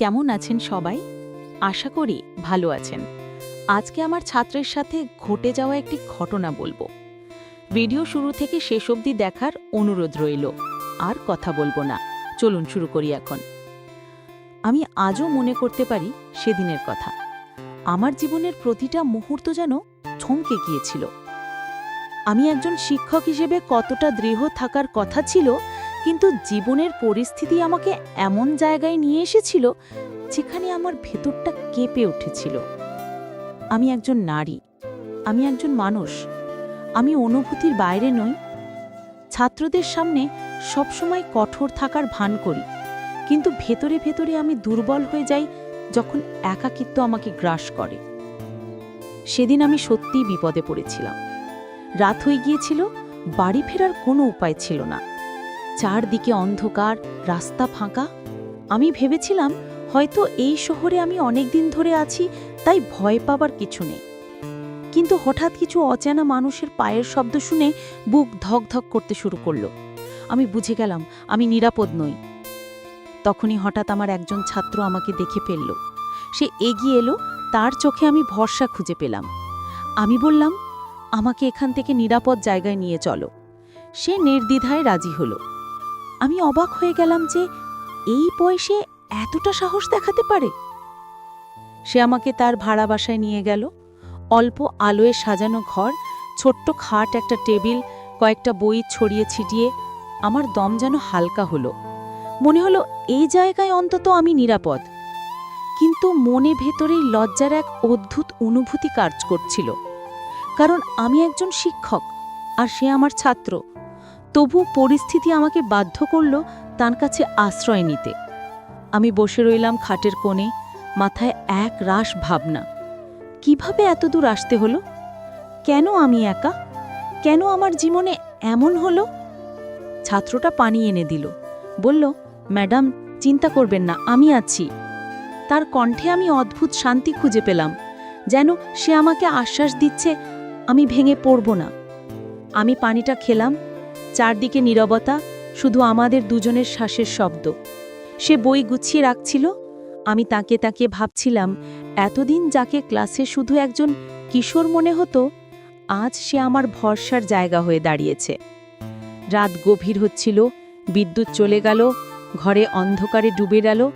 কেমন আছেন সবাই? আশা করি ভালো আছেন। আজকে আমার ছাত্রের সাথে ঘটে যাওয়া একটি ঘটনা বলব। ভিডিও শুরু থেকে শেষ অবধি দেখার অনুরোধ রইল, আর কথা বলব না। চলুন শুরু করি এখন। আমি আজও মনে করতে পারি সেদিনের কথা। আমার জীবনের প্রতিটা মুহূর্ত যেন থমকে গিয়েছিল। আমি একজন শিক্ষক হিসেবে কতটা দৃঢ় থাকার কথা ছিল কিন্তু জীবনের পরিস্থিতি আমাকে এমন জায়গায় নিয়ে এসেছিল যেখানে আমার ভেতরটা কেঁপে উঠেছিল। আমি একজন নারী, আমি একজন মানুষ, আমি অনুভূতির বাইরে নই। ছাত্রদের সামনে সবসময় কঠোর থাকার ভান করি, কিন্তু ভেতরে ভেতরে আমি দুর্বল হয়ে যাই যখন একাকিত্ব আমাকে গ্রাস করে। সেদিন আমি সত্যিই বিপদে পড়েছিলাম। রাত হয়ে গিয়েছিল, বাড়ি ফেরার কোনো উপায় ছিল না। চারদিকে অন্ধকার, রাস্তা ফাঁকা। আমি ভেবেছিলাম, হয়তো এই শহরে আমি অনেক দিন ধরে আছি, তাই ভয় পাবার কিছু নেই। কিন্তু হঠাৎ কিছু অচেনা মানুষের পায়ের শব্দ শুনে বুক ধক ধক করতে শুরু করল। আমি বুঝে গেলাম, আমি নিরাপদ নই। তখনই হঠাৎ আমার একজন ছাত্র আমাকে দেখে ফেলল। সে এগিয়ে এলো, তার চোখে আমি ভরসা খুঁজে পেলাম। আমি বললাম, আমাকে এখান থেকে নিরাপদ জায়গায় নিয়ে চলো। সে নির্দ্বিধায় রাজি হলো। আমি অবাক হয়ে গেলাম যে এই বয়সে এতটা সাহস দেখাতে পারে। সে আমাকে তার ভাড়া বাসায় নিয়ে গেল। অল্প আলোয় সাজানো ঘর, ছোট্ট খাট, একটা টেবিল, কয়েকটা বই ছড়িয়ে ছিটিয়ে আমার দম যেন হালকা হলো। মনে হলো এই জায়গায় অন্তত আমি নিরাপদ। কিন্তু মনে ভেতরেই লজ্জার এক অদ্ভুত অনুভূতি কাজ করছিল। কারণ আমি একজন শিক্ষক আর সে আমার ছাত্র। তবু পরিস্থিতি আমাকে বাধ্য করল তার কাছে আশ্রয় নিতে। আমি বসে রইলাম খাটের কোণে, মাথায় এক রাশ ভাবনা। কীভাবে এত দূর আসতে হলো? কেন আমি একা? কেন আমার জীবনে এমন হলো? ছাত্রটা পানি এনে দিল। বলল, ম্যাডাম, চিন্তা করবেন না, আমি আছি। তার কণ্ঠে আমি অদ্ভুত শান্তি খুঁজে পেলাম, যেন সে আমাকে আশ্বাস দিচ্ছে, আমি ভেঙে পড়ব না। আমি পানিটা খেলাম চারদিকে নীরবতা, শুধু আমাদের দুজনের শ্বাসের শব্দ। সে বই গুছিয়ে রাখছিল। আমি তাকে তাকে ভাবছিলাম, এতদিন যাকে ক্লাসে শুধু একজন কিশোর মনে হতো, আজ সে আমার ভরসার জায়গা হয়ে দাঁড়িয়েছে। রাত গভীর হচ্ছিল, বিদ্যুৎ চলে গেল, ঘরে অন্ধকারে ডুবে গেল।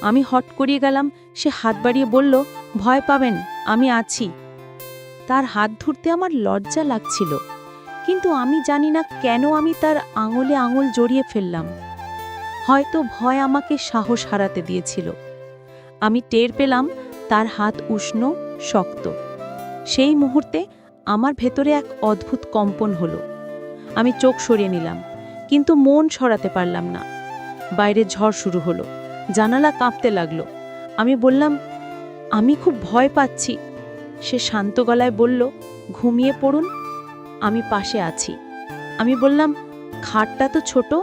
আমি হট করিয়ে গেলাম, সে হাত বাড়িয়ে বলল, ভয় পাবেন, আমি আছি। তার হাত ধরতে আমার লজ্জা লাগছিল। কিন্তু আমি জানি না কেন আমি তার আঙুলে আঙুল জড়িয়ে ফেললাম। হয়তো ভয় আমাকে সাহস হারাতে দিয়েছিল। আমি টের পেলাম তার হাত উষ্ণ, শক্ত। সেই মুহূর্তে আমার ভেতরে এক অদ্ভুত কম্পন হলো। আমি চোখ সরিয়ে নিলাম, কিন্তু মন সরাতে পারলাম না। বাইরে ঝড় শুরু হলো, জানালা কাঁপতে লাগল। আমি বললাম, আমি খুব ভয় পাচ্ছি। সে শান্ত গলায় বলল, ঘুমিয়ে পড়ুন। আমি পাশে আছি। আমি বললাম, খাটটা তো ছোট।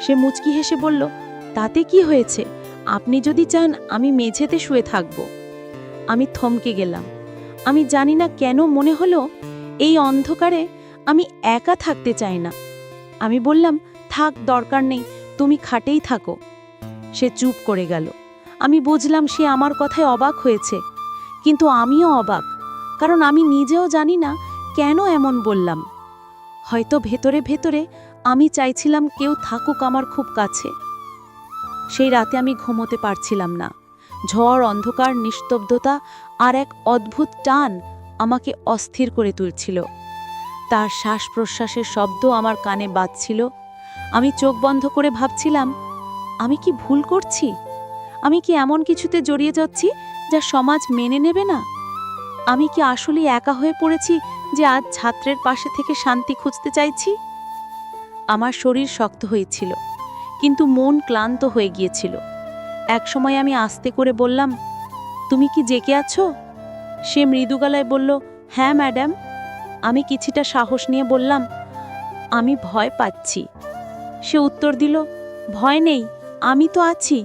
সে মুচকি হেসে বলল, তাতে কি হয়েছে? আপনি যদি চান, আমি মেঝেতে শুয়ে থাকব। আমি থমকে গেলাম। আমি জানি না কেন মনে হলো, এই অন্ধকারে আমি একা থাকতে চাই না। আমি বললাম, থাক, দরকার নেই, তুমি খাটেই থাকো। সে চুপ করে গেল। আমি বুঝলাম সে আমার কথায় অবাক হয়েছে। কিন্তু আমিও অবাক, কারণ আমি নিজেও জানি না কেন এমন বললাম? হয়তো ভেতরে ভেতরে আমি চাইছিলাম কেউ থাকুক আমার খুব কাছে। সেই রাতে আমি ঘুমোতে পারছিলাম না। ঝড়, অন্ধকার, নিস্তব্ধতা আর এক অদ্ভুত টান আমাকে অস্থির করে তুলছিল। তার শ্বাস প্রশ্বাসের শব্দ আমার কানে বাজছিল। আমি চোখ বন্ধ করে ভাবছিলাম, আমি কি ভুল করছি? আমি কি এমন কিছুতে জড়িয়ে যাচ্ছি যা সমাজ মেনে নেবে না? আমি কি আসলে একা হয়ে পড়েছি যে আজ ছাত্রের পাশে থেকে শান্তি খুঁজতে চাইছি? আমার শরীর শক্ত হয়েছিল, কিন্তু মন ক্লান্ত হয়ে গিয়েছিল। একসময় আমি আস্তে করে বললাম, তুমি কি জেগে আছো? সে মৃদু গলায় বলল হ্যাঁ ম্যাডাম। আমি কিছুটা সাহস নিয়ে বললাম, আমি ভয় পাচ্ছি। সে উত্তর দিল, ভয় নেই, আমি তো আছি।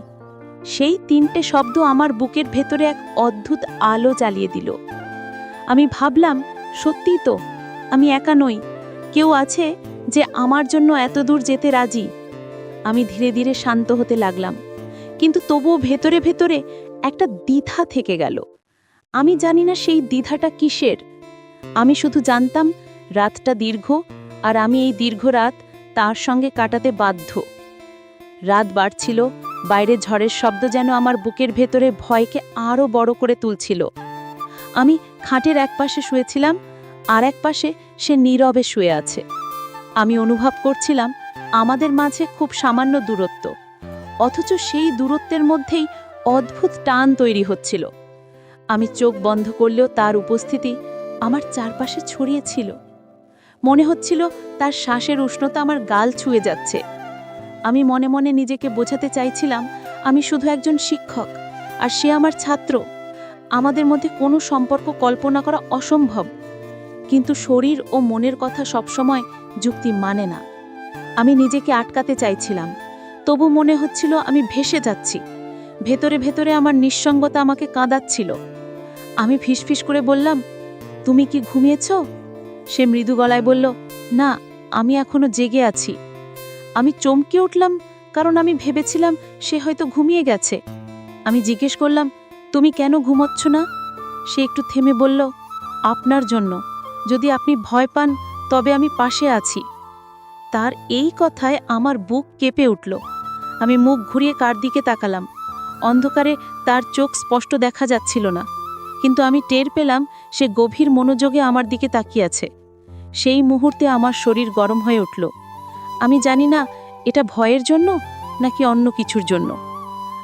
সেই তিনটে শব্দ আমার বুকের ভেতরে এক অদ্ভুত আলো জ্বালিয়ে দিল। আমি ভাবলাম সত্যিই তো, আমি একা নই। কেউ আছে যে আমার জন্য এত দূর যেতে রাজি? আমি ধীরে ধীরে শান্ত হতে লাগলাম, কিন্তু তবুও ভেতরে ভেতরে একটা দ্বিধা থেকে গেল। আমি জানি না সেই দ্বিধাটা কিসের। আমি শুধু জানতাম, রাতটা দীর্ঘ, আর আমি এই দীর্ঘ রাত তার সঙ্গে কাটাতে বাধ্য। রাত বাড়ছিল বাইরে ঝড়ের শব্দ যেন আমার বুকের ভেতরে ভয়কে আরও বড় করে তুলছিল। আমি খাটের এক পাশে শুয়েছিলাম, আর এক পাশে সে নীরবে শুয়ে আছে। আমি অনুভব করছিলাম আমাদের মাঝে খুব সামান্য দূরত্ব, অথচ সেই দূরত্বের মধ্যেই অদ্ভুত টান তৈরি হচ্ছিল। আমি চোখ বন্ধ করলেও তার উপস্থিতি আমার চারপাশে ছড়িয়েছিল মনে হচ্ছিল তার শ্বাসের উষ্ণতা আমার গাল ছুঁয়ে যাচ্ছে। আমি মনে মনে নিজেকে বোঝাতে চাইছিলাম, আমি শুধু একজন শিক্ষক, আর সে আমার ছাত্র। আমাদের মধ্যে কোনো সম্পর্ক কল্পনা করা অসম্ভব। কিন্তু শরীর ও মনের কথা সবসময় যুক্তি মানে না। আমি নিজেকে আটকাতে চাইছিলাম। তবু মনে হচ্ছিল আমি ভেসে যাচ্ছি। ভেতরে ভেতরে আমার নিঃসঙ্গতা আমাকে কাঁদাচ্ছিল। আমি ফিসফিস করে বললাম, তুমি কি ঘুমিয়েছ? সে মৃদু গলায় বলল, না, আমি এখনও জেগে আছি। আমি চমকে উঠলাম, কারণ আমি ভেবেছিলাম সে হয়তো ঘুমিয়ে গেছে। আমি জিজ্ঞেস করলাম তুমি কেন ঘুমোচ্ছ না? সে একটু থেমে বলল, আপনার জন্য। যদি আপনি ভয় পান, তবে আমি পাশে আছি। তার এই কথায় আমার বুক কেঁপে উঠল। আমি মুখ ঘুরিয়ে কার দিকে তাকালাম? অন্ধকারে তার চোখ স্পষ্ট দেখা যাচ্ছিল না। কিন্তু আমি টের পেলাম, সে গভীর মনোযোগে আমার দিকে তাকিয়ে আছে। সেই মুহূর্তে আমার শরীর গরম হয়ে উঠল। আমি জানি না, এটা ভয়ের জন্য নাকি অন্য কিছুর জন্য।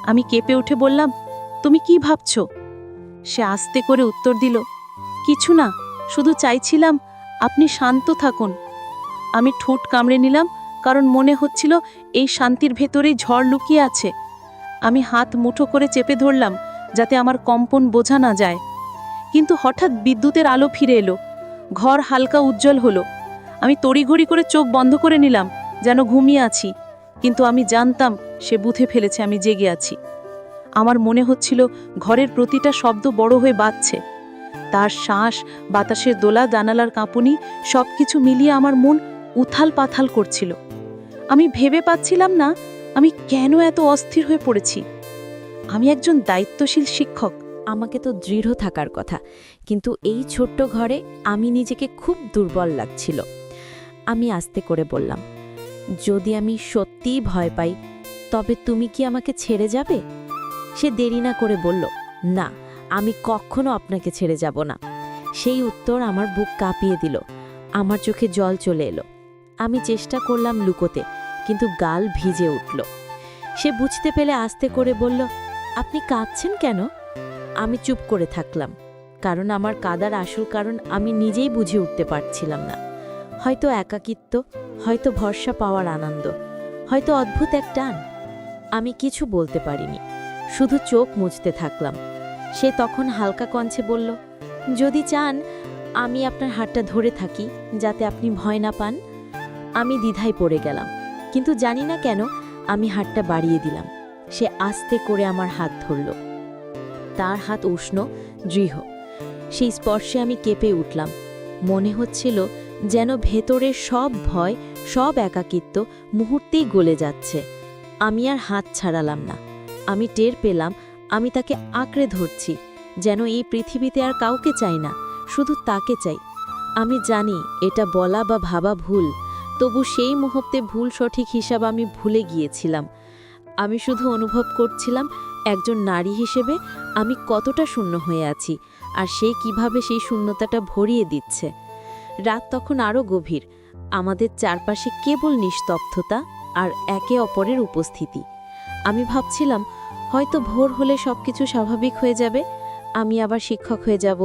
আমি কেঁপে উঠে বললাম তুমি কি ভাবছ? সে আস্তে করে উত্তর দিল, কিছু না, শুধু চাইছিলাম আপনি শান্ত থাকুন। আমি ঠোঁট কামড়ে নিলাম, কারণ মনে হচ্ছিল এই শান্তির ভেতরেই ঝড় লুকিয়ে আছে। আমি হাত মুঠো করে চেপে ধরলাম, যাতে আমার কম্পন বোঝা না যায়। কিন্তু হঠাৎ বিদ্যুতের আলো ফিরে এলো, ঘর হালকা উজ্জ্বল হলো। আমি তড়িঘড়ি করে চোখ বন্ধ করে নিলাম, যেন ঘুমিয়ে আছি। কিন্তু আমি জানতাম সে বুথে ফেলেছে, আমি জেগে আছি। আমার মনে হচ্ছিল ঘরের প্রতিটা শব্দ বড় হয়ে বাজছে। তার শ্বাস, বাতাসের দোলা, জানালার কাঁপুনি সব কিছু মিলিয়ে আমার মন উথাল পাথাল করছিল। আমি ভেবে পাচ্ছিলাম না আমি কেন এত অস্থির হয়ে পড়েছি। আমি একজন দায়িত্বশীল শিক্ষক। আমাকে তো দৃঢ় থাকার কথা, কিন্তু এই ছোট্ট ঘরে আমি নিজেকে খুব দুর্বল লাগছিল। আমি আস্তে করে বললাম, যদি আমি সত্যিই ভয় পাই, তবে তুমি কি আমাকে ছেড়ে যাবে? সে দেরি না করে বলল, না, আমি কখনো আপনাকে ছেড়ে যাব না। সেই উত্তর আমার বুক কাঁপিয়ে দিল। আমার চোখে জল চলে এলো। আমি চেষ্টা করলাম লুকোতে, কিন্তু গাল ভিজে উঠল। সে বুঝতে পেলে আস্তে করে বলল, আপনি কাঁদছেন কেন? আমি চুপ করে থাকলাম, কারণ আমার কাদার আসল কারণ আমি নিজেই বুঝে উঠতে পারছিলাম না। হয়তো একাকিত্ব, হয়তো ভরসা পাওয়ার আনন্দ, হয়তো অদ্ভুত এক টান। আমি কিছু বলতে পারিনি। শুধু চোখ মুছতে থাকলাম। সে তখন হালকা কঞ্চে বলল, যদি চান, আমি আপনার হাতটা ধরে থাকি, যাতে আপনি ভয় না পান। আমি দ্বিধায় পড়ে গেলাম, কিন্তু জানি না কেন আমি হাতটা বাড়িয়ে দিলাম। সে আস্তে করে আমার হাত ধরল। তার হাত উষ্ণ, দৃঢ়। সেই স্পর্শে আমি কেঁপে উঠলাম। মনে হচ্ছিল যেন ভেতরের সব ভয়, সব একাকিত্ব মুহূর্তেই গলে যাচ্ছে। আমি আর হাত ছাড়ালাম না। আমি টের পেলাম আমি তাকে আঁকড়ে ধরছি, যেন এই পৃথিবীতে আর কাউকে চাই না, শুধু তাকে চাই। আমি জানি এটা বলা বা ভাবা ভুল, তবু সেই মুহূর্তে ভুল সঠিক হিসাব আমি ভুলে গিয়েছিলাম। আমি শুধু অনুভব করছিলাম একজন নারী হিসেবে আমি কতটা শূন্য হয়ে আছি, আর সে কীভাবে সেই শূন্যতাটা ভরিয়ে দিচ্ছে। রাত তখন আরও গভীর, আমাদের চারপাশে কেবল নিস্তব্ধতা আর একে অপরের উপস্থিতি। আমি ভাবছিলাম, হয়তো ভোর হলে সব কিছু স্বাভাবিক হয়ে যাবে, আমি আবার শিক্ষক হয়ে যাব,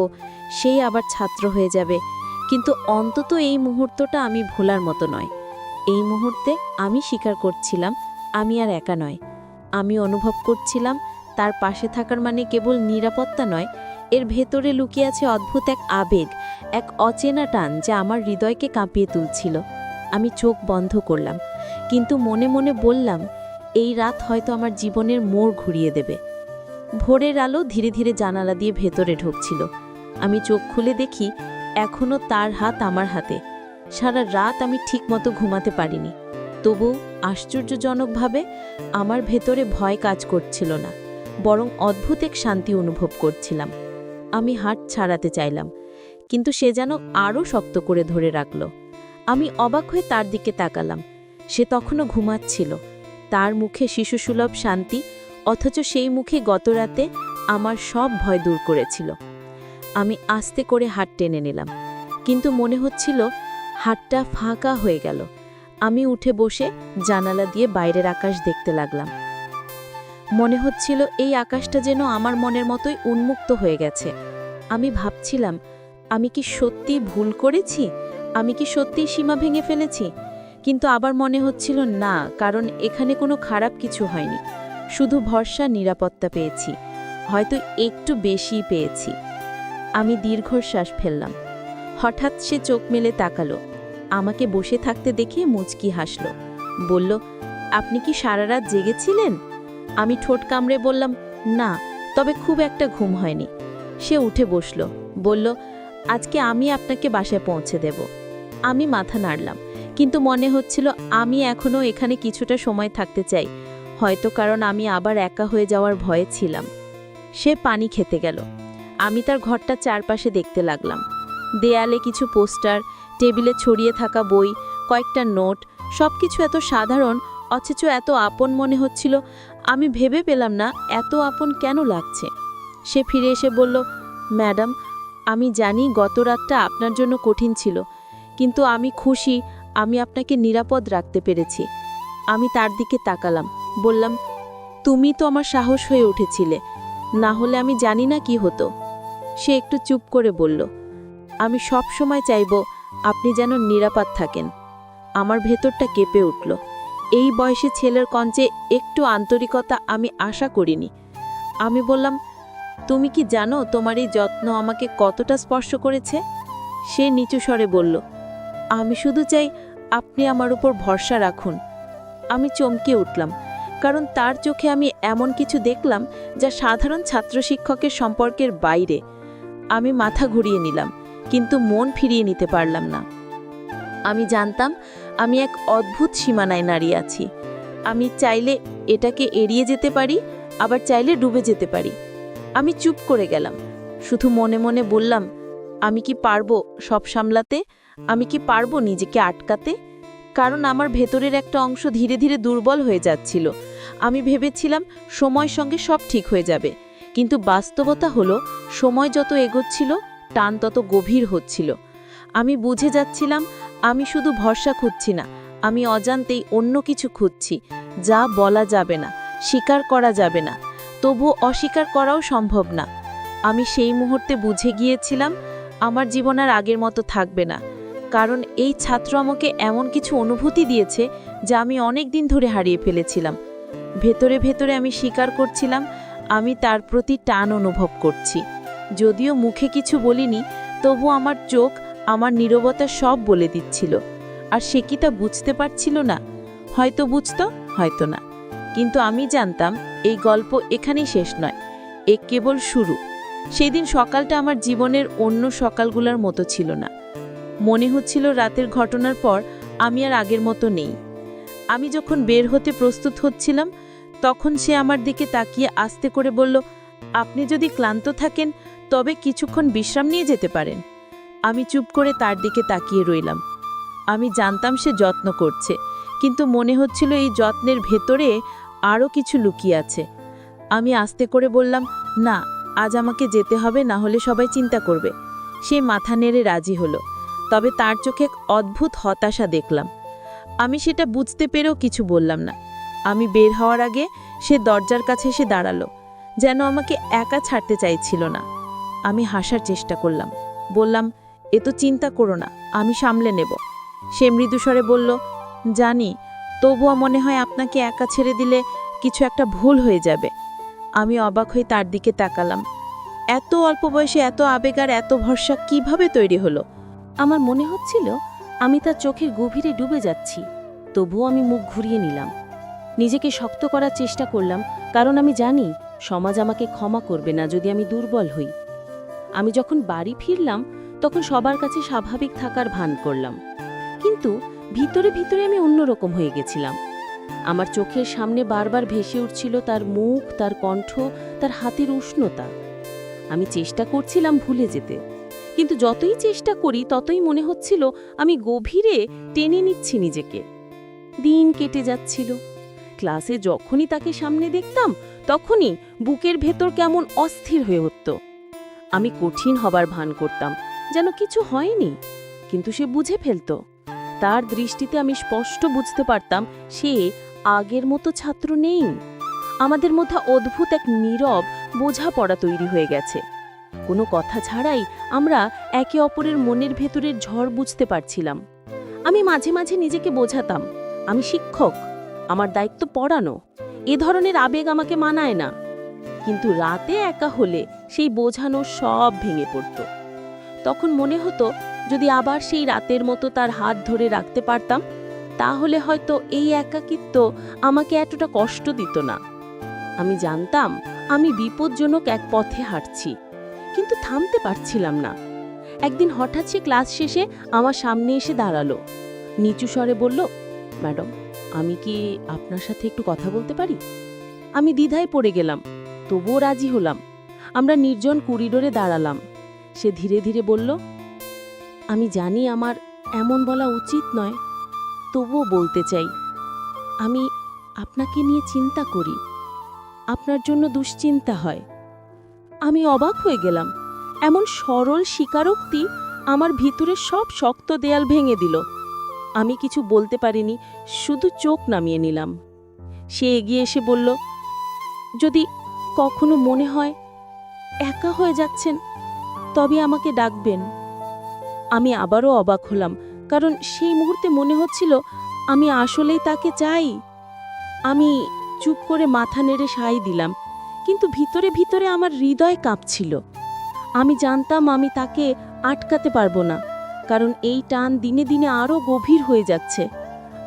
সেই আবার ছাত্র হয়ে যাবে। কিন্তু অন্তত এই মুহূর্তটা আমি ভোলার মতো নয়। এই মুহূর্তে আমি স্বীকার করছিলাম, আমি আর একা নয়। আমি অনুভব করছিলাম, তার পাশে থাকার মানে কেবল নিরাপত্তা নয়, এর ভেতরে লুকিয়ে আছে অদ্ভুত এক আবেগ, এক অচেনা টান যা আমার হৃদয়কে কাঁপিয়ে তুলছিল। আমি চোখ বন্ধ করলাম, কিন্তু মনে মনে বললাম এই রাত হয়তো আমার জীবনের মোড় ঘুরিয়ে দেবে। ভোরের আলো ধীরে ধীরে জানালা দিয়ে ভেতরে ঢুকছিল। আমি চোখ খুলে দেখি এখনও তার হাত আমার হাতে। সারা রাত আমি ঠিকমতো ঘুমাতে পারিনি। তবু আশ্চর্যজনকভাবে আমার ভেতরে ভয় কাজ করছিল না, বরং অদ্ভুত এক শান্তি অনুভব করছিলাম। আমি হাট ছাড়াতে চাইলাম, কিন্তু সে যেন আরও শক্ত করে ধরে রাখল। আমি অবাক হয়ে তার দিকে তাকালাম। সে তখনও ঘুমাচ্ছিল। তার মুখে শিশুসুলভ শান্তি, অথচ সেই মুখে গতরাতে আমার সব ভয় দূর করেছিল। আমি আস্তে করে হাট টেনে নিলাম, কিন্তু মনে হচ্ছিল হাটটা ফাঁকা হয়ে গেল। আমি উঠে বসে জানালা দিয়ে বাইরের আকাশ দেখতে লাগলাম। মনে হচ্ছিল এই আকাশটা যেন আমার মনের মতোই উন্মুক্ত হয়ে গেছে। আমি ভাবছিলাম, আমি কি সত্যি ভুল করেছি? আমি কি সত্যি সীমা ভেঙে ফেলেছি? কিন্তু আবার মনে হচ্ছিল, না, কারণ এখানে কোনো খারাপ কিছু হয়নি। শুধু ভরসা, নিরাপত্তা পেয়েছি। হয়তো একটু বেশি পেয়েছি। আমি দীর্ঘশ্বাস ফেললাম। হঠাৎ সে চোখ মেলে তাকালো। আমাকে বসে থাকতে দেখে মুচকি হাসল। বলল, আপনি কি সারা রাত জেগেছিলেন? আমি ঠোঁট কামড়ে বললাম, না, তবে খুব একটা ঘুম হয়নি। সে উঠে বসল। বলল, আজকে আমি আপনাকে বাসায় পৌঁছে দেব। আমি মাথা নাড়লাম। কিন্তু মনে হচ্ছিল আমি এখনও এখানে কিছুটা সময় থাকতে চাই, হয়তো কারণ আমি আবার একা হয়ে যাওয়ার ভয়ে ছিলাম। সে পানি খেতে গেল। আমি তার ঘরটা চারপাশে দেখতে লাগলাম। দেয়ালে কিছু পোস্টার, টেবিলে ছড়িয়ে থাকা বই, কয়েকটা নোট সব কিছু এত সাধারণ, অথচ এত আপন মনে হচ্ছিল, আমি ভেবে পেলাম না এত আপন কেন লাগছে। সে ফিরে এসে বলল, ম্যাডাম, আমি জানি গত রাতটা আপনার জন্য কঠিন ছিল, কিন্তু আমি খুশি আমি আপনাকে নিরাপদ রাখতে পেরেছি। আমি তার দিকে তাকালাম, বললাম, তুমি তো আমার সাহস হয়ে উঠেছিলে, না হলে আমি জানি না কি হতো। সে একটু চুপ করে বলল, আমি সব সময় চাইব আপনি যেন নিরাপদ থাকেন। আমার ভেতরটা কেঁপে উঠল। এই বয়সে ছেলের কঞ্চে একটু আন্তরিকতা আমি আশা করিনি। আমি বললাম, তুমি কি জানো তোমার এই যত্ন আমাকে কতটা স্পর্শ করেছে? সে নিচু স্বরে বলল, আমি শুধু চাই আপনি আমার উপর ভরসা রাখুন। আমি চমকে উঠলাম, কারণ তার চোখে আমি এমন কিছু দেখলাম যা সাধারণ ছাত্র শিক্ষকের সম্পর্কের বাইরে। আমি মাথা ঘুরিয়ে নিলাম, কিন্তু মন ফিরিয়ে নিতে পারলাম না। আমি জানতাম, আমি এক অদ্ভুত সীমানায় দাঁড়িয়ে আছি। আমি চাইলে এটাকে এড়িয়ে যেতে পারি, আবার চাইলে ডুবে যেতে পারি। আমি চুপ করে গেলাম, শুধু মনে মনে বললাম, আমি কি পারব সব সামলাতে? আমি কি পারব নিজেকে আটকাতে? কারণ আমার ভেতরের একটা অংশ ধীরে ধীরে দুর্বল হয়ে যাচ্ছিল। আমি ভেবেছিলাম সময়ের সঙ্গে সব ঠিক হয়ে যাবে। কিন্তু বাস্তবতা হলো, সময় যত এগোচ্ছিল, টান তত গভীর হচ্ছিল। আমি বুঝে যাচ্ছিলাম, আমি শুধু ভরসা খুঁজছি না, আমি অজান্তেই অন্য কিছু খুঁজছি, যা বলা যাবে না, স্বীকার করা যাবে না তবু অস্বীকার করাও সম্ভব না। আমি সেই মুহূর্তে বুঝে গিয়েছিলাম, আমার জীবন আর আগের মতো থাকবে না। কারণ এই ছাত্র আমাকে এমন কিছু অনুভূতি দিয়েছে যা আমি অনেক দিন ধরে হারিয়ে ফেলেছিলাম। ভেতরে ভেতরে আমি স্বীকার করছিলাম, আমি তার প্রতি টান অনুভব করছি। যদিও মুখে কিছু বলিনি, তবু আমার চোখ, আমার নীরবতা সব বলে দিচ্ছিল। আর সে কি তা বুঝতে পারছিল না? হয়তো বুঝতো, হয়তো না। কিন্তু আমি জানতাম, এই গল্প এখানেই শেষ নয়, এ কেবল শুরু। সেই দিন সকালটা আমার জীবনের অন্য সকালগুলোর মতো ছিল না। মনে হচ্ছিল রাতের ঘটনার পর আমি আর আগের মতো নেই। আমি যখন বের হতে প্রস্তুত হচ্ছিলাম, তখন সে আমার দিকে তাকিয়ে আস্তে করে বলল, আপনি যদি ক্লান্ত থাকেন, তবে কিছুক্ষণ বিশ্রাম নিয়ে যেতে পারেন। আমি চুপ করে তার দিকে তাকিয়ে রইলাম। আমি জানতাম সে যত্ন করছে, কিন্তু মনে হচ্ছিল এই যত্নের ভেতরে আরও কিছু লুকিয়ে আছে। আমি আস্তে করে বললাম, না, আজ আমাকে যেতে হবে না হলে সবাই চিন্তা করবে। সে মাথা নেড়ে রাজি হলো। তবে তার চোখে এক অদ্ভুত হতাশা দেখলাম। আমি সেটা বুঝতে পেরেও কিছু বললাম না। আমি বের হওয়ার আগে সে দরজার কাছে এসে দাঁড়াল, যেন আমাকে একা ছাড়তে চাইছিল না। আমি হাসার চেষ্টা করলাম। বললাম, এ তো চিন্তা করো না, আমি সামলে নেব। সে মৃদুস্বরে বলল, জানি, তবুও মনে হয় আপনাকে একা ছেড়ে দিলে কিছু একটা ভুল হয়ে যাবে। আমি অবাক হয়ে তার দিকে তাকালাম। এত অল্প বয়সে এত আবেগ আর এত ভরসা কীভাবে তৈরি হলো? আমার মনে হচ্ছিল আমি তার চোখের গভীরে ডুবে যাচ্ছি, তবুও আমি মুখ ঘুরিয়ে নিলাম। নিজেকে শক্ত করার চেষ্টা করলাম, কারণ আমি জানি সমাজ আমাকে ক্ষমা করবে না যদি আমি দুর্বল হই। আমি যখন বাড়ি ফিরলাম, তখন সবার কাছে স্বাভাবিক থাকার ভান করলাম। কিন্তু ভিতরে ভিতরে আমি অন্যরকম হয়ে গেছিলাম। আমার চোখের সামনে বারবার ভেসে উঠছিল তার মুখ, তার কণ্ঠ, তার হাতের উষ্ণতা। আমি চেষ্টা করছিলাম ভুলে যেতে। কিন্তু যতই চেষ্টা করি, ততই মনে হচ্ছিল আমি গভীরে টেনে নিচ্ছি নিজেকে। দিন কেটে যাচ্ছিল। ক্লাসে যখনই তাকে সামনে দেখতাম, তখনই বুকের ভেতর কেমন অস্থির হয়ে উঠত। আমি কঠিন হবার ভান করতাম, যেন কিছু হয়নি, কিন্তু সে বুঝে ফেলত। তার দৃষ্টিতে আমি স্পষ্ট বুঝতে পারতাম, সে আগের মতো ছাত্র নেই। আমাদের মধ্যে অদ্ভুত এক নীরব বোঝাপড়া তৈরি হয়ে গেছে। কোনো কথা ছাড়াই আমরা একে অপরের মনের ভেতরের ঝড় বুঝতে পারছিলাম। আমি মাঝে মাঝে নিজেকে বোঝাতাম, আমি শিক্ষক, আমার দায়িত্ব পড়ানো, এ ধরনের আবেগ আমাকে মানায় না। কিন্তু রাতে একা হলে সেই বোঝানো সব ভেঙে পড়ত। তখন মনে হতো, যদি আবার সেই রাতের মতো তার হাত ধরে রাখতে পারতাম, তাহলে হয়তো এই একাকিত্ব আমাকে এতটা কষ্ট দিত না। আমি জানতাম, আমি বিপজ্জনক এক পথে হাঁটছি। কিন্তু থামতে পারছিলাম না। একদিন হঠাৎ সে ক্লাস শেষে আমার সামনে এসে দাঁড়াল। নিচু স্বরে বলল, ম্যাডাম, আমি কি আপনার সাথে একটু কথা বলতে পারি? আমি দ্বিধায় পড়ে গেলাম, তবুও রাজি হলাম। আমরা নির্জন কুরিডোরে দাঁড়ালাম। সে ধীরে ধীরে বলল, আমি জানি আমার এমন বলা উচিত নয়, তবুও বলতে চাই। আমি আপনাকে নিয়ে চিন্তা করি। আপনার জন্য দুশ্চিন্তা হয়। আমি অবাক হয়ে গেলাম। এমন সরল স্বীকারোক্তি আমার ভিতরে সব শক্ত দেয়াল ভেঙে দিল। আমি কিছু বলতে পারিনি, শুধু চোখ নামিয়ে নিলাম। সে এগিয়ে এসে বলল, যদি কখনো মনে হয় একা হয়ে যাচ্ছেন, তবে আমাকে ডাকবেন। আমি আবারও অবাক হলাম, কারণ সেই মুহূর্তে মনে হচ্ছিল, আমি আসলেই তাকে চাই? আমি চুপ করে মাথা নেড়ে সাই দিলাম। কিন্তু ভিতরে ভিতরে আমার হৃদয় কাঁপছিল। আমি জানতাম আমি তাকে আটকাতে পারব না, কারণ এই টান দিনে দিনে আরও গভীর হয়ে যাচ্ছে।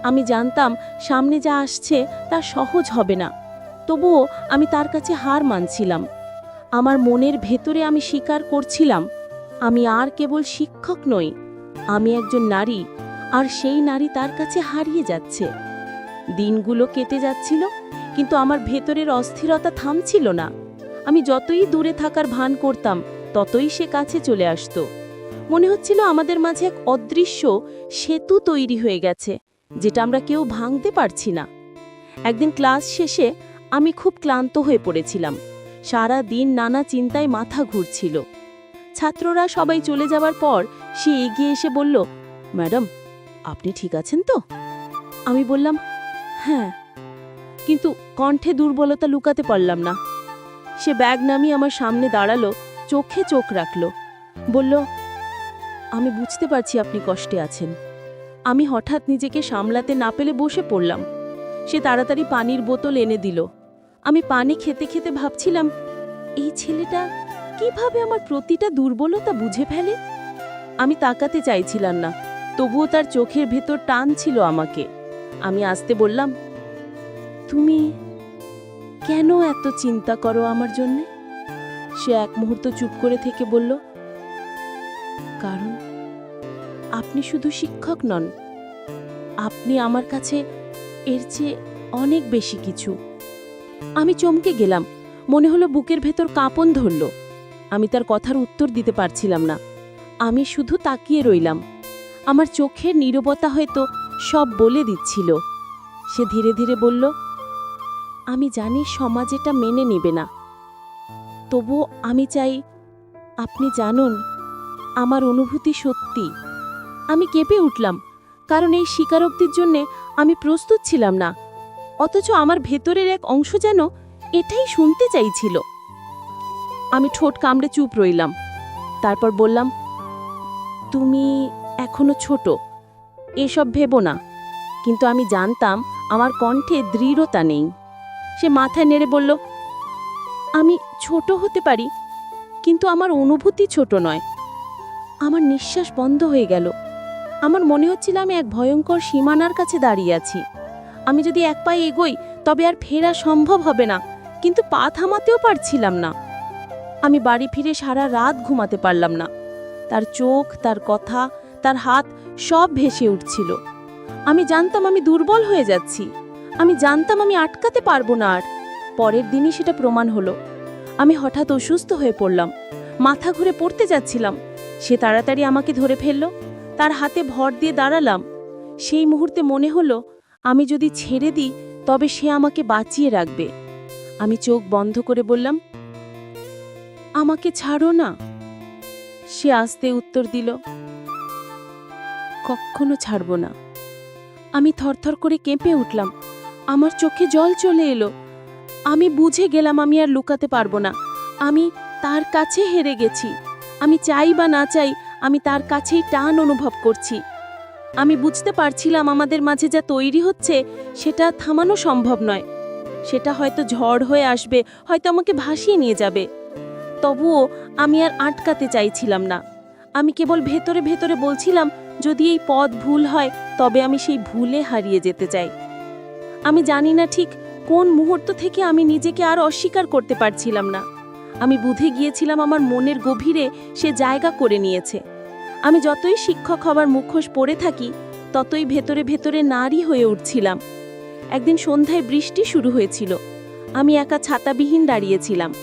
আমি জানতাম সামনে যা আসছে তা সহজ হবে না, তবুও আমি তার কাছে হার মানছিলাম। আমার মনের ভেতরে আমি স্বীকার করছিলাম, আমি আর কেবল শিক্ষক নই, আমি একজন নারী, আর সেই নারী তার কাছে হারিয়ে যাচ্ছে। দিনগুলো কেটে যাচ্ছিল কিন্তু আমার ভেতরের অস্থিরতা থামছিল না। আমি যতই দূরে থাকার ভান করতাম, ততই সে কাছে চলে আসতো। মনে হচ্ছিল আমাদের মাঝে এক অদৃশ্য সেতু তৈরি হয়ে গেছে, যেটা আমরা কেউ ভাঙতে পারছি না। একদিন ক্লাস শেষে আমি খুব ক্লান্ত হয়ে পড়েছিলাম। সারা দিন নানা চিন্তায় মাথা ঘুরছিল। ছাত্ররা সবাই চলে যাওয়ার পর সে এগিয়ে এসে বলল, ম্যাডাম, আপনি ঠিক আছেন তো? আমি বললাম হ্যাঁ। কিন্তু কণ্ঠে দুর্বলতা লুকাতে পারলাম না। সে ব্যাগ নামিয়ে আমার সামনে দাঁড়াল, চোখে চোখ রাখল। বলল, আমি বুঝতে পারছি আপনি কষ্টে আছেন। আমি হঠাৎ নিজেকে সামলাতে না পেলে বসে পড়লাম। সে তাড়াতাড়ি পানির বোতল এনে দিল। আমি পানি খেতে খেতে ভাবছিলাম, এই ছেলেটা কীভাবে আমার প্রতিটা দুর্বলতা বুঝে ফেলে? আমি তাকাতে চাইছিলাম না, তবুও তার চোখের ভেতর টান ছিল আমাকে। আমি আসতে বললাম তুমি কেন এত চিন্তা করো আমার জন্যে? সে এক মুহূর্ত চুপ করে থেকে বলল, কারণ আপনি শুধু শিক্ষক নন, আপনি আমার কাছে এর চেয়ে অনেক বেশি কিছু। আমি চমকে গেলাম, মনে হলো বুকের ভেতর কাঁপন ধরল। আমি তার কথার উত্তর দিতে পারছিলাম না। আমি শুধু তাকিয়ে রইলাম। আমার চোখের নীরবতা হয়তো সব বলে দিচ্ছিল। সে ধীরে ধীরে বলল আমি জানি সমাজ এটা মেনে নেবে না। তবুও আমি চাই, আপনি জানুন, আমার অনুভূতি সত্যি। আমি কেঁপে উঠলাম, কারণ এই স্বীকারোক্তির জন্যে আমি প্রস্তুত ছিলাম না, অথচ আমার ভেতরের এক অংশ যেন এটাই শুনতে চাইছিল। আমি ঠোঁট কামড়ে চুপ রইলাম, তারপর বললাম, তুমি এখনও ছোট, এসব ভেবো না, কিন্তু আমি জানতাম আমার কণ্ঠে দৃঢ়তা নেই। সে মাথায় নেড়ে বলল, আমি ছোট হতে পারি, কিন্তু আমার অনুভূতি ছোট নয়। আমার নিঃশ্বাস বন্ধ হয়ে গেল। আমার মনে হচ্ছিল আমি এক ভয়ঙ্কর সীমানার কাছে দাঁড়িয়ে আছি। আমি যদি এক পায়ে এগোই, তবে আর ফেরা সম্ভব হবে না, কিন্তু পা থামাতেও পারছিলাম না। আমি বাড়ি ফিরে সারা রাত ঘুমাতে পারলাম না। তার চোখ, তার কথা, তার হাত সব ভেসে উঠছিল। আমি জানতাম আমি দুর্বল হয়ে যাচ্ছি। আমি জানতাম আমি আটকাতে পারব না আর। পরের দিনই সেটা প্রমাণ হলো। আমি হঠাৎ অসুস্থ হয়ে পড়লাম। মাথা ঘুরে পড়তে যাচ্ছিলাম। সে তাড়াতাড়ি আমাকে ধরে ফেলল। তার হাতে ভর দিয়ে দাঁড়ালাম। সেই মুহূর্তে মনে হলো, আমি যদি ছেড়ে দিই, তবে সে আমাকে বাঁচিয়ে রাখবে। আমি চোখ বন্ধ করে বললাম, আমাকে ছাড়ো না। সে আস্তে উত্তর দিল, কখনো ছাড়ব না। আমি থরথর করে কেঁপে উঠলাম। আমার চোখে জল চলে এলো। আমি বুঝে গেলাম আমি আর লুকাতে পারব না। আমি তার কাছে হেরে গেছি। আমি চাই বা না চাই, আমি তার কাছেই টান অনুভব করছি। আমি বুঝতে পারছিলাম আমাদের মাঝে যা তৈরি হচ্ছে, সেটা থামানো সম্ভব নয়। সেটা হয়তো ঝড় হয়ে আসবে, হয়তো আমাকে ভাসিয়ে নিয়ে যাবে। তবুও আমি আর আটকাতে চাইছিলাম না। আমি কেবল ভেতরে ভেতরে বলছিলাম, যদি এই পথ ভুল হয়, তবে আমি সেই ভুলে হারিয়ে যেতে চাই। আমি জানি না ঠিক কোন মুহূর্ত থেকে আমি নিজেকে আর অস্বীকার করতে পারছিলাম না। আমি বুঝে গিয়েছিলাম আমার মনের গভীরে সে জায়গা করে নিয়েছে। আমি যতই শিক্ষক হবার মুখোশ পড়ে থাকি, ততই ভেতরে ভেতরে নারী হয়ে উঠছিলাম। একদিন সন্ধ্যায় বৃষ্টি শুরু হয়েছিল। আমি একা ছাতাবিহীন দাঁড়িয়েছিলাম।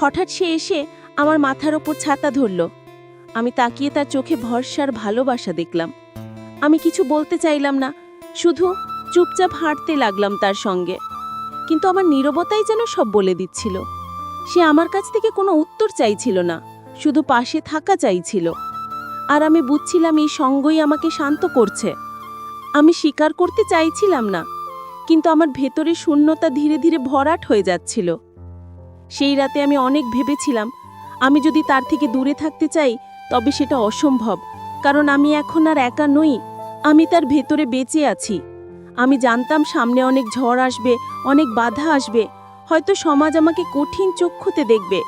হঠাৎ সে এসে আমার মাথার ওপর ছাতা ধরল। আমি তাকিয়ে তার চোখে ভরসার ভালোবাসা দেখলাম। আমি কিছু বলতে চাইলাম না, শুধু চুপচাপ হাঁটতে লাগলাম তার সঙ্গে। কিন্তু আমার নীরবতাই যেন সব বলে দিচ্ছিল। সে আমার কাছ থেকে কোনো উত্তর চাইছিল না, শুধু পাশে থাকা চাইছিল। আর আমি বুঝছিলাম এই সঙ্গই আমাকে শান্ত করছে। আমি স্বীকার করতে চাইছিলাম না, কিন্তু আমার ভেতরে শূন্যতা ধীরে ধীরে ভরাট হয়ে যাচ্ছিল। সেই রাতে আমি অনেক ভেবেছিলাম, আমি যদি তার থেকে দূরে থাকতে চাই, তবে সেটা অসম্ভব, কারণ আমি এখন আর একা নই, আমি তার ভেতরে বেঁচে আছি। আমি জানতাম সামনে অনেক ঝড় আসবে, অনেক বাধা আসবে। হয়তো সমাজ আমাকে কঠিন চক্ষুতে দেখবে।